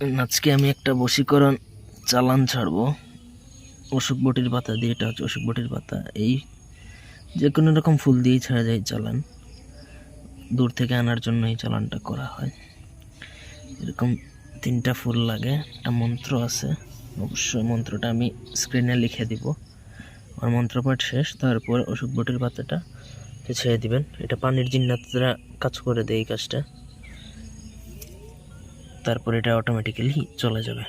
আজকে আমি একটা বশীকরণ চালান ছাড়বো। অশোক বটির পাতা দিয়ে, এটা হচ্ছে অশোক বটির পাতা। এই যে কোনো রকম ফুল দিয়েই ছাড়া যায় চালান। দূর থেকে আনার জন্য এই চালানটা করা হয়। এরকম তিনটা ফুল লাগে, একটা মন্ত্র আছে। অবশ্যই মন্ত্রটা আমি স্ক্রিনে লিখে দিব। আর মন্ত্রপাঠ শেষ, তারপর অশোক বটির পাতাটা ছেড়ে দিবেন। এটা পানির জিন্নাতরা কাজ করে দেয় এই কাজটা। তারপর এটা অটোমেটিক্যালি চলে যাবে।